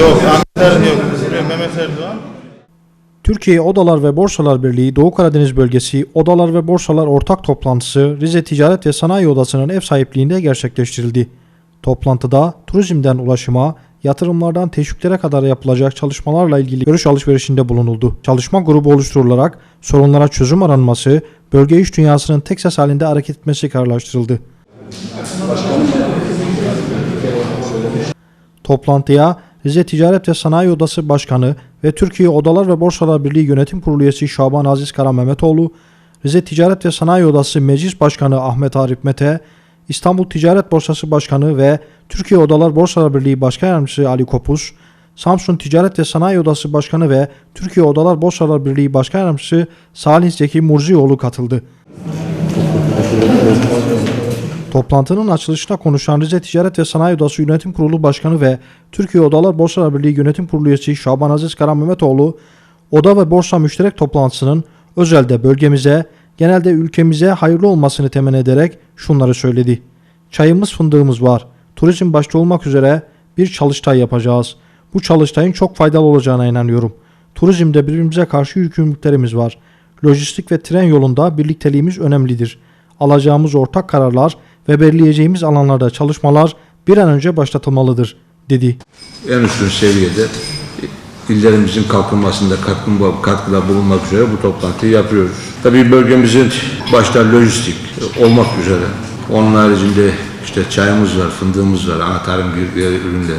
Yok Ahmet yok. Mehmet Erdoğan. Türkiye Odalar ve Borsalar Birliği Doğu Karadeniz Bölgesi Odalar ve Borsalar Ortak Toplantısı Rize Ticaret ve Sanayi Odası'nın ev sahipliğinde gerçekleştirildi. Toplantıda turizmden ulaşıma, yatırımlardan teşviklere kadar yapılacak çalışmalarla ilgili görüş alışverişinde bulunuldu. Çalışma grubu oluşturularak sorunlara çözüm aranması, bölge iş dünyasının tek ses halinde hareket etmesi kararlaştırıldı. Toplantıya Rize Ticaret ve Sanayi Odası Başkanı ve Türkiye Odalar ve Borsalar Birliği Yönetim Kurulu üyesi Şaban Aziz Kara Mehmetoğlu, Rize Ticaret ve Sanayi Odası Meclis Başkanı Ahmet Arif Mete, İstanbul Ticaret Borsası Başkanı ve Türkiye Odalar Borsalar Birliği Başkan Yardımcısı Ali Kopuz, Samsun Ticaret ve Sanayi Odası Başkanı ve Türkiye Odalar Borsalar Birliği Başkan Yardımcısı Salih Zeki Murzioğlu katıldı. Toplantının açılışında konuşan Rize Ticaret ve Sanayi Odası Yönetim Kurulu Başkanı ve Türkiye Odalar Borsalar Birliği Yönetim Kurulu üyesi Şaban Aziz Kara Mehmetoğlu, Oda ve Borsa Müşterek Toplantısının özelde bölgemize, genelde ülkemize hayırlı olmasını temenni ederek şunları söyledi. Çayımız fındığımız var. Turizm başta olmak üzere bir çalıştay yapacağız. Bu çalıştayın çok faydalı olacağına inanıyorum. Turizmde birbirimize karşı yükümlülüklerimiz var. Lojistik ve tren yolunda birlikteliğimiz önemlidir. Alacağımız ortak kararlar ve belirleyeceğimiz alanlarda çalışmalar bir an önce başlatılmalıdır, dedi. en üstün seviyede illerimizin kalkınmasında katkı- katkıda bulunmak üzere bu toplantıyı yapıyoruz. Tabii bölgemizin başta lojistik olmak üzere onun haricinde işte çayımız var, fındığımız var, ana tarım ürünleri.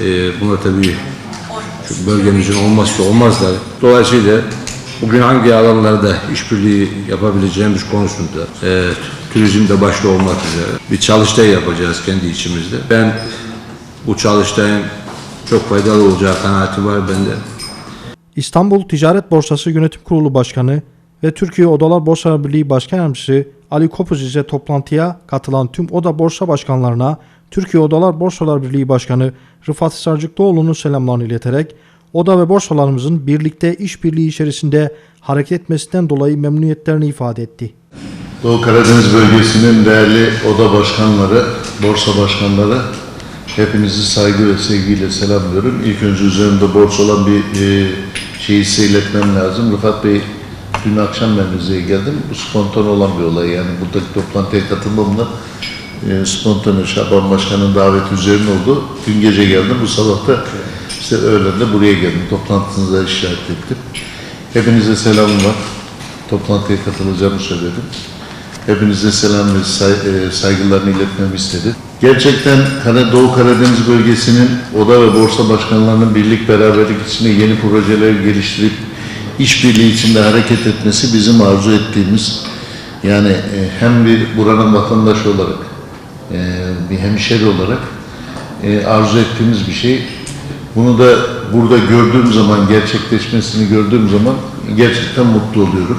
Ee, bunlar tabii bölgemizin olmazsa olmazlar. Dolayısıyla bugün hangi alanlarda işbirliği yapabileceğimiz konusunda e, turizmde başta olmak üzere bir çalıştay yapacağız kendi içimizde. Ben bu çalıştayın çok faydalı olacağı kanaati var bende. İstanbul Ticaret Borsası Yönetim Kurulu Başkanı ve Türkiye Odalar Borsalar Birliği Başkan Yardımcısı Ali Kopuz ise toplantıya katılan tüm oda borsa başkanlarına Türkiye Odalar Borsalar Birliği Başkanı Rıfat Sarcıklıoğlu'nun selamlarını ileterek oda ve borsalarımızın birlikte işbirliği içerisinde hareket etmesinden dolayı memnuniyetlerini ifade etti. Doğu Karadeniz bölgesinin değerli oda başkanları, borsa başkanları hepinizi saygı ve sevgiyle selamlıyorum. İlk önce üzerimde borç olan bir e, şeyi iletmem lazım. Rıfat Bey, dün akşam ben Rize'ye geldim. Bu spontan olan bir olay. Yani buradaki toplantıya katılmamla e, spontane Şaban Başkan'ın daveti üzerine oldu. Dün gece geldim. Bu sabah da işte öğlen de buraya geldim. Toplantınıza işaret ettim. Hepinize selamım var. Toplantıya katılacağımı söyledim. Hepinize selam ve say- e, saygılarını iletmemi istedi. Gerçekten Doğu Karadeniz bölgesinin oda ve borsa başkanlarının birlik beraberlik içinde yeni projeler geliştirip işbirliği içinde hareket etmesi bizim arzu ettiğimiz yani e, hem bir buranın vatandaşı olarak e, bir hemşeri olarak arzu ettiğimiz bir şey. Bunu da burada gördüğüm zaman, gerçekleşmesini gördüğüm zaman gerçekten mutlu oluyorum.